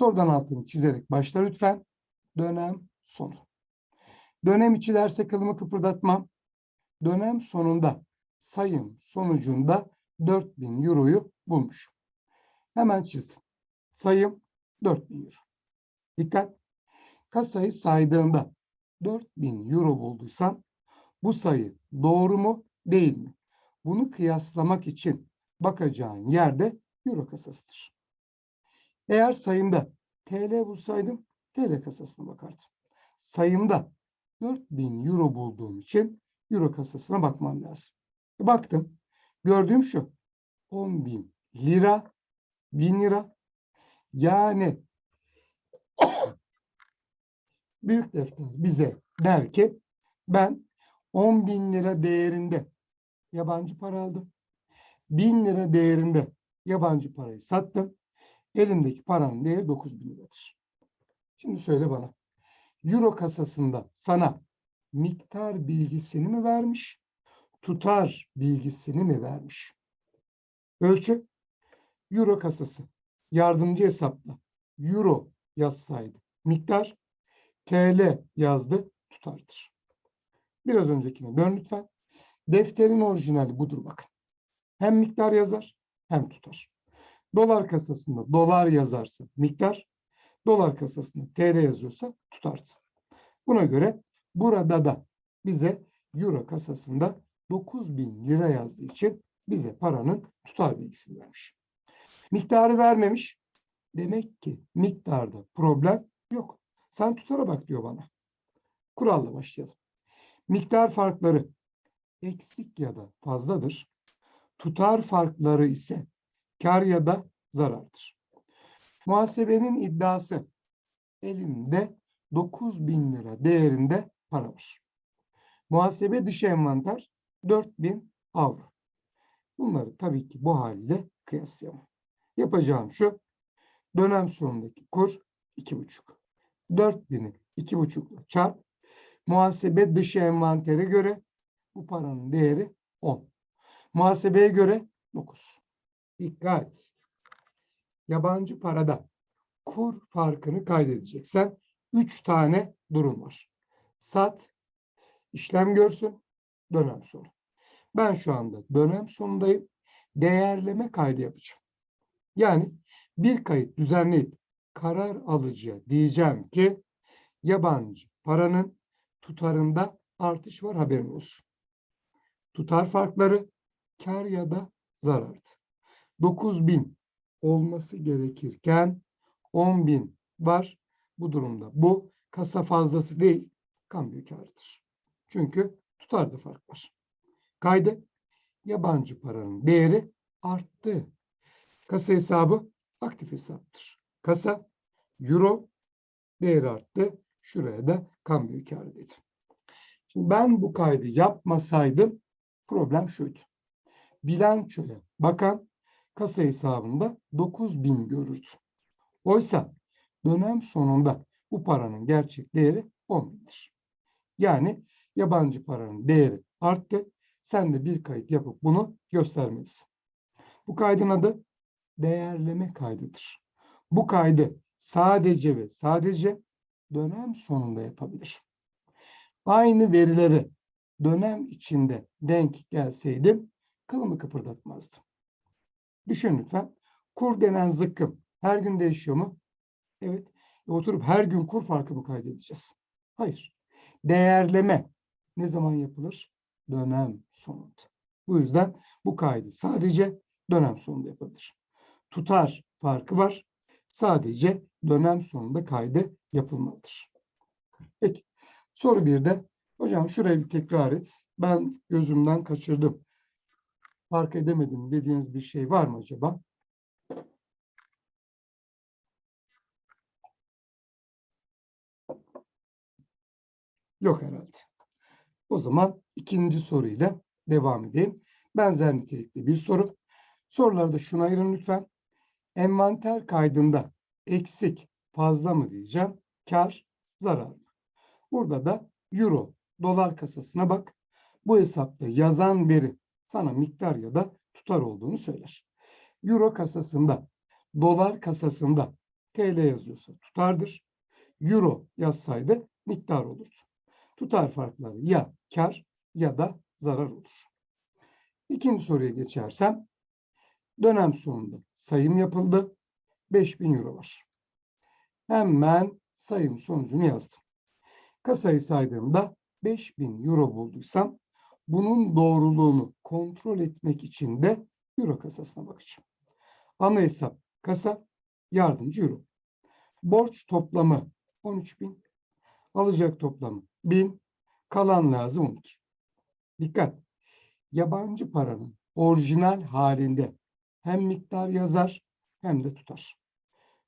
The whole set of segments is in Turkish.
Sorudan altını çizerek başla lütfen. Dönem sonu. Dönem içi derse kılımı kıpırdatmam. Dönem sonunda sayım sonucunda 4000 euroyu bulmuşum. Hemen çizdim. Sayım 4000 euro. Dikkat. Kasayı saydığında 4000 euro bulduysan bu sayı doğru mu değil mi? Bunu kıyaslamak için bakacağın yerde euro kasasıdır. Eğer sayımda TL bulsaydım TL kasasına bakardım. Sayımda 4000 euro bulduğum için euro kasasına bakmam lazım. E, Baktım. Gördüğüm şu. 10.000 lira, 1000 lira. Yani büyük defter bize der ki ben 10 bin lira değerinde yabancı para aldım. 1000 lira değerinde yabancı parayı sattım. Elimdeki paranın değeri 9 bin liradır. Şimdi söyle bana. Euro kasasında sana miktar bilgisini mi vermiş? Tutar bilgisini mi vermiş? Ölçü. Euro kasası. Yardımcı hesapla. Euro yazsaydı. Miktar TL yazdı tutardır. Biraz öncekine dön lütfen. Defterin orijinali budur bakın. Hem miktar yazar hem tutar. Dolar kasasında dolar yazarsa miktar, dolar kasasında TL yazıyorsa tutardı. Buna göre burada da bize euro kasasında 9000 lira yazdığı için bize paranın tutar bilgisini vermiş. Miktarı vermemiş. Demek ki miktarda problem yok. Sen tutara bak diyor bana. Kuralla başlayalım. Miktar farkları eksik ya da fazladır. Tutar farkları ise kar ya da zarardır. Muhasebenin iddiası elimde 9000 lira değerinde para var. Muhasebe dışı envanter 4000 avro. Bunları tabii ki bu haliyle kıyaslayamam. Yapacağım şu. Dönem sonundaki kur 2,5. 4000'i 2,5 ile çarp. Muhasebe dışı envantere göre bu paranın değeri 10. Muhasebeye göre 9. Dikkat. Yabancı parada kur farkını kaydedeceksen 3 tane durum var. Sat, işlem görsün, dönem sonu. Ben şu anda dönem sonundayım. Değerleme kaydı yapacağım. Yani bir kayıt düzenleyip karar alıcıya diyeceğim ki yabancı paranın tutarında artış var haberin olsun. Tutar farkları kar ya da zarardı. 9000 olması gerekirken 10.000 var. Bu durumda bu kasa fazlası değil, kambiyo karıdır. Çünkü tutarda fark var. Kaydı yabancı paranın değeri arttı. Kasa hesabı aktif hesaptır. Kasa euro değeri arttı. Şuraya da kambiyo karı dedim. Şimdi ben bu kaydı yapmasaydım problem şuydu. Bilançoya bakan kasa hesabında 9000 görürdü. Oysa dönem sonunda bu paranın gerçek değeri 10 bindir. Yani yabancı paranın değeri arttı. Sen de bir kayıt yapıp bunu göstermelisin. Bu kaydın adı değerleme kaydıdır. Bu kaydı sadece ve sadece dönem sonunda yapabilir. Aynı verileri dönem içinde denk gelseydim kılımı kıpırdatmazdım. Düşün lütfen. Kur denen zıkkım her gün değişiyor mu? Evet. E, oturup her gün kur farkı mı kaydedeceğiz? Hayır. Değerleme ne zaman yapılır? Dönem sonunda. Bu yüzden bu kaydı sadece dönem sonunda yapılır. Tutar farkı var. Sadece dönem sonunda kaydı yapılmalıdır. Peki. Soru bir de hocam şurayı bir tekrar et. Ben gözümden kaçırdım. Fark edemedim dediğiniz bir şey var mı acaba? Yok herhalde. O zaman ikinci soruyla devam edeyim. Benzer nitelikli bir soru. Sorularda şuna ayırın lütfen. Envanter kaydında eksik fazla mı diyeceğim? Kar, zarar mı? Burada da euro, dolar kasasına bak. Bu hesapta yazan veri sana miktar ya da tutar olduğunu söyler. Euro kasasında, dolar kasasında TL yazıyorsa tutardır. Euro yazsaydı miktar olurdu. Tutar farkları ya kar ya da zarar olur. İkinci soruya geçersem dönem sonunda sayım yapıldı. 5000 euro var. Hemen sayım sonucunu yazdım. Kasayı saydığımda 5000 euro bulduysam bunun doğruluğunu kontrol etmek için de euro kasasına bakacağım. Ana hesap kasa yardımcı euro. Borç toplamı 13.000. Alacak toplamı 1000. Kalan lazım 12. Dikkat. Yabancı paranın orijinal halinde hem miktar yazar hem de tutar.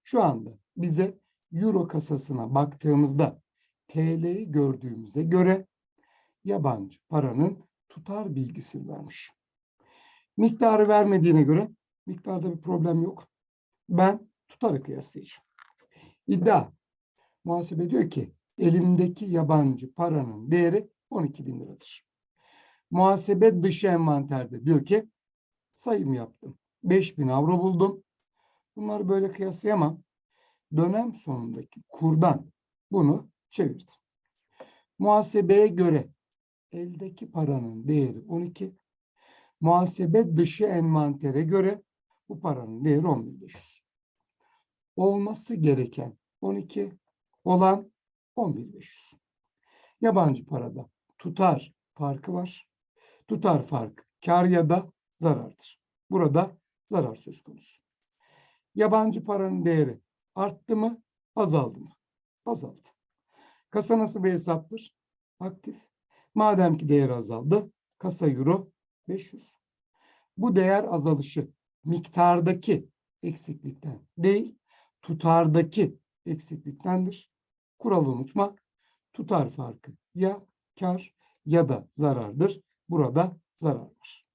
Şu anda bize euro kasasına baktığımızda TL'yi gördüğümüze göre yabancı paranın tutar bilgisini vermiş. Miktarı vermediğine göre miktarda bir problem yok. Ben tutarı kıyaslayacağım. İddia. Muhasebe diyor ki elimdeki yabancı paranın değeri 12 bin liradır. Muhasebe dışı envanterde diyor ki sayım yaptım. 5 bin avro buldum. Bunları böyle kıyaslayamam. Dönem sonundaki kurdan bunu çevirdim. Muhasebeye göre eldeki paranın değeri 12. Muhasebe dışı envantere göre bu paranın değeri 10.500. Olması gereken 12 olan 11.500. Yabancı parada tutar farkı var. Tutar farkı kar ya da zarardır. Burada zarar söz konusu. Yabancı paranın değeri arttı mı, azaldı mı? Azaldı. Kasa nasıl bir hesaptır? Aktif. Madem ki değer azaldı, kasa euro 500. Bu değer azalışı miktardaki eksiklikten değil, tutardaki eksikliktendir. Kuralı unutma. Tutar farkı ya kar ya da zarardır. Burada zarar var.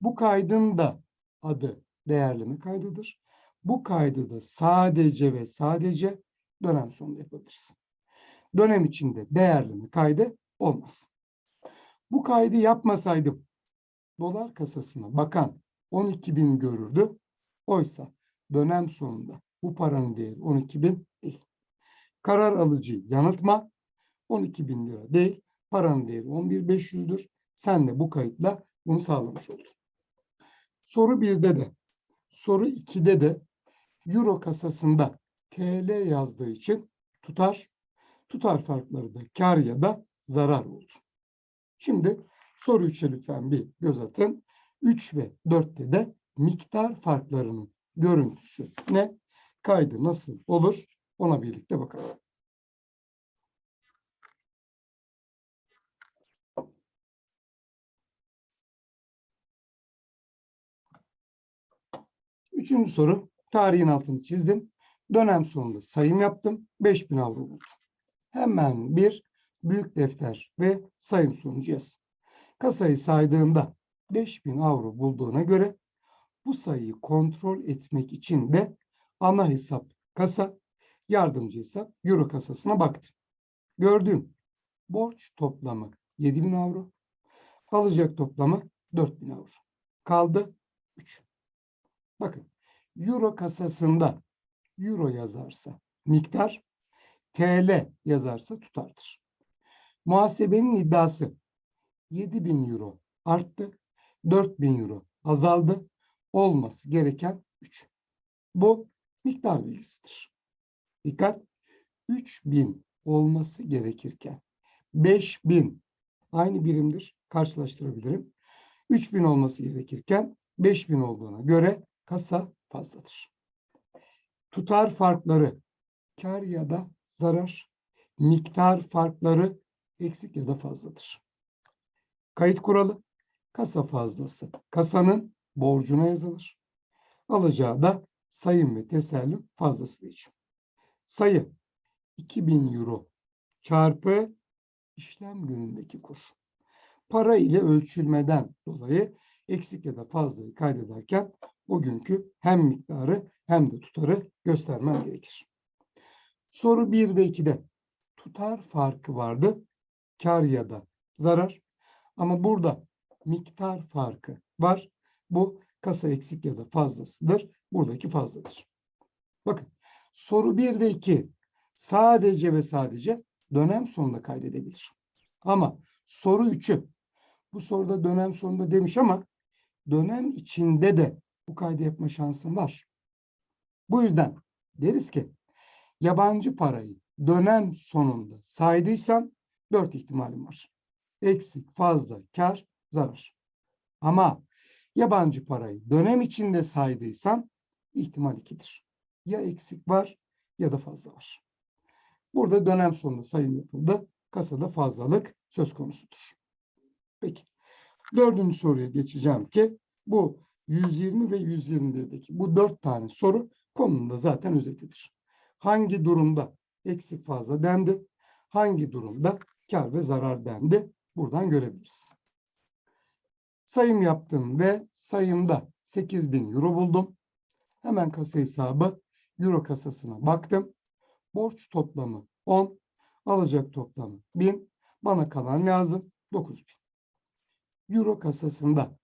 Bu kaydın da adı değerleme kaydıdır. Bu kaydı da sadece ve sadece dönem sonunda yapabilirsin. Dönem içinde değerleme kaydı olmaz. Bu kaydı yapmasaydım dolar kasasına bakan 12 bin görürdü. Oysa dönem sonunda bu paranın değeri 12 bin değil. Karar alıcıyı yanıltma 12 bin lira değil. Paranın değeri 11.500'dür. Sen de bu kayıtla bunu sağlamış oldun. Soru 1'de de soru 2'de de Euro kasasında TL yazdığı için tutar, tutar farkları da kar ya da zarar oldu. Şimdi soru 3'e lütfen bir göz atın. 3 ve 4'te de miktar farklarının görüntüsü ne? Kaydı nasıl olur? Ona birlikte bakalım. Üçüncü soru. Tarihin altını çizdim. Dönem sonunda sayım yaptım. 5000 avro buldum. Hemen bir büyük defter ve sayım sonucu yaz. Kasayı saydığında 5000 avro bulduğuna göre bu sayıyı kontrol etmek için de ana hesap kasa, yardımcı hesap euro kasasına baktım. Gördüğüm borç toplamı 7000 avro, alacak toplamı 4000 avro. Kaldı 3. Bakın euro kasasında euro yazarsa miktar, TL yazarsa tutardır. Muhasebenin iddiası 7000 euro arttı, 4000 euro azaldı, olması gereken 3. Bu miktar bilgisidir. Dikkat! 3000 olması gerekirken 5000 aynı birimdir. Karşılaştırabilirim. 3000 olması gerekirken 5000 olduğuna göre kasa fazladır. Tutar farkları kar ya da zarar, miktar farkları eksik ya da fazladır. Kayıt kuralı kasa fazlası kasanın borcuna yazılır. Alacağı da sayım ve tesellüm fazlası için. Sayı 2000 euro çarpı işlem günündeki kur. Para ile ölçülmeden dolayı eksik ya da fazlayı kaydederken o günkü hem miktarı hem de tutarı göstermem gerekir. Soru 1 ve 2'de tutar farkı vardı. Kar ya da zarar. Ama burada miktar farkı var. Bu kasa eksik ya da fazlasıdır. Buradaki fazladır. Bakın Soru 1 ve 2 sadece ve sadece dönem sonunda kaydedebilir. Ama soru 3'ü bu soruda dönem sonunda demiş ama dönem içinde de bu kaydı yapma şansın var. Bu yüzden deriz ki yabancı parayı dönem sonunda saydıysan dört ihtimalim var. Eksik, fazla, kar, zarar. Ama yabancı parayı dönem içinde saydıysan ihtimal ikidir. Ya eksik var ya da fazla var. Burada dönem sonunda sayım yapıldı. Kasada fazlalık söz konusudur. Peki. Dördüncü soruya geçeceğim ki bu 120 ve 121'deki bu dört tane soru konunun da zaten özetidir. Hangi durumda eksik fazla dendi? Hangi durumda kar ve zarar dendi? Buradan görebiliriz. Sayım yaptım ve sayımda 8000 euro buldum. Hemen kasa hesabı euro kasasına baktım. Borç toplamı 10, alacak toplamı 1000. Bana kalan lazım 9000. Euro kasasında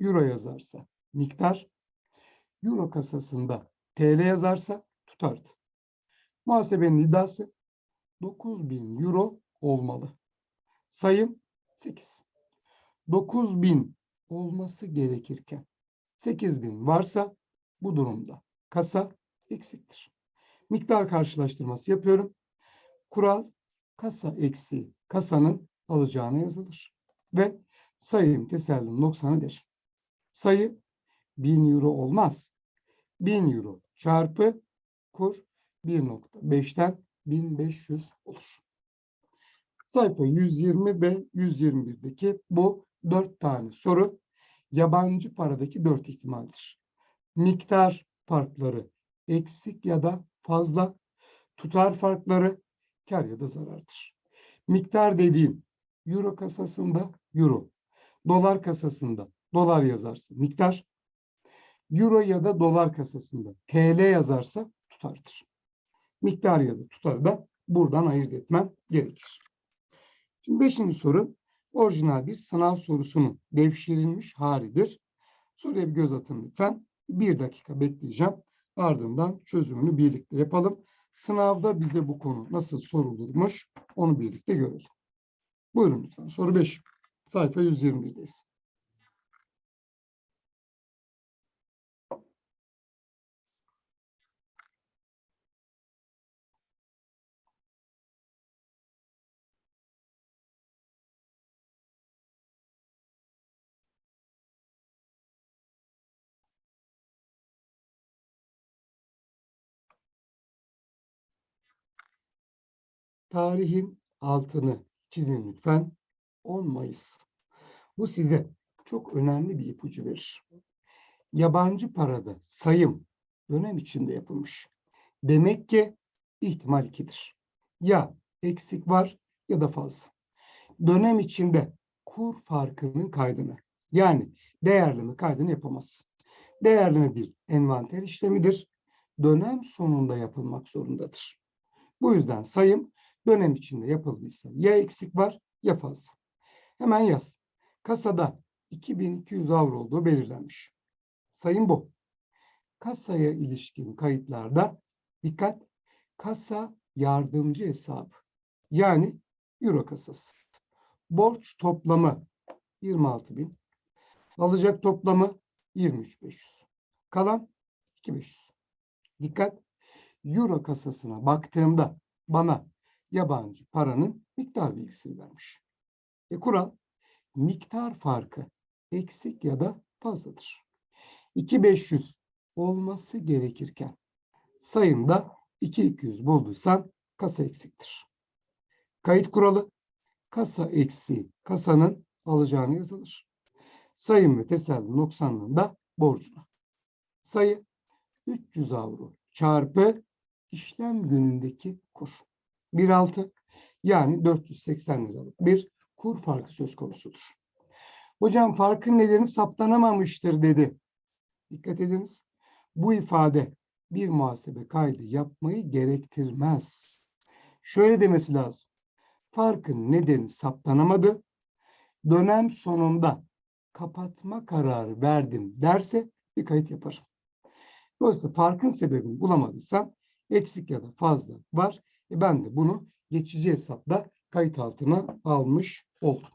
euro yazarsa miktar, euro kasasında TL yazarsa tutardı. Muhasebenin iddiası 9000 euro olmalı. Sayım 8. 9000 olması gerekirken 8000 varsa bu durumda kasa eksiktir. Miktar karşılaştırması yapıyorum. Kural kasa eksi kasanın alacağına yazılır. Ve sayım tesellim 90'ı der. Sayı 1000 euro olmaz. 1000 euro çarpı kur 1.5'ten 1500 olur. Sayfa 120 ve 121'deki bu dört tane soru yabancı paradaki dört ihtimaldir. Miktar farkları eksik ya da fazla, tutar farkları kar ya da zarardır. Miktar dediğim euro kasasında euro, dolar kasasında dolar yazarsa miktar, euro ya da dolar kasasında TL yazarsa tutardır. Miktar ya da tutarı da buradan ayırt etmem gerekir. Şimdi beşinci soru orijinal bir sınav sorusunun devşirilmiş halidir. Soruya bir göz atın lütfen. Bir dakika bekleyeceğim. Ardından çözümünü birlikte yapalım. Sınavda bize bu konu nasıl sorulurmuş onu birlikte görelim. Buyurun lütfen. Soru 5. Sayfa 121'deyiz. Tarihin altını çizin lütfen. 10 Mayıs. Bu size çok önemli bir ipucu verir. Yabancı parada sayım dönem içinde yapılmış. Demek ki ihtimal ikidir. Ya eksik var ya da fazla. Dönem içinde kur farkının kaydını yani değerleme kaydını yapamaz. Değerleme bir envanter işlemidir. Dönem sonunda yapılmak zorundadır. Bu yüzden sayım dönem içinde yapıldıysa ya eksik var ya fazla. Hemen yaz. Kasada 2200 avro olduğu belirlenmiş. Sayın bu. Kasaya ilişkin kayıtlarda dikkat kasa yardımcı hesabı yani euro kasası. Borç toplamı 26.000. Alacak toplamı 23.500. Kalan 2.500. Dikkat. Euro kasasına baktığımda bana yabancı paranın miktar bilgisini vermiş. E kural miktar farkı eksik ya da fazladır. 2500 olması gerekirken sayımda 2200 bulduysan kasa eksiktir. Kayıt kuralı kasa eksiği kasanın alacağını yazılır. Sayım ve teselli noksanlığında borcuna. Sayı 300 avro çarpı işlem günündeki kur. 1.6 yani 480 liralık bir kur farkı söz konusudur. Hocam farkın nedeni saptanamamıştır dedi. Dikkat ediniz. Bu ifade bir muhasebe kaydı yapmayı gerektirmez. Şöyle demesi lazım. Farkın nedeni saptanamadı. Dönem sonunda kapatma kararı verdim derse bir kayıt yaparım. Dolayısıyla farkın sebebini bulamadıysam eksik ya da fazla var. E ben de bunu geçici hesapla kayıt altına almış oldum.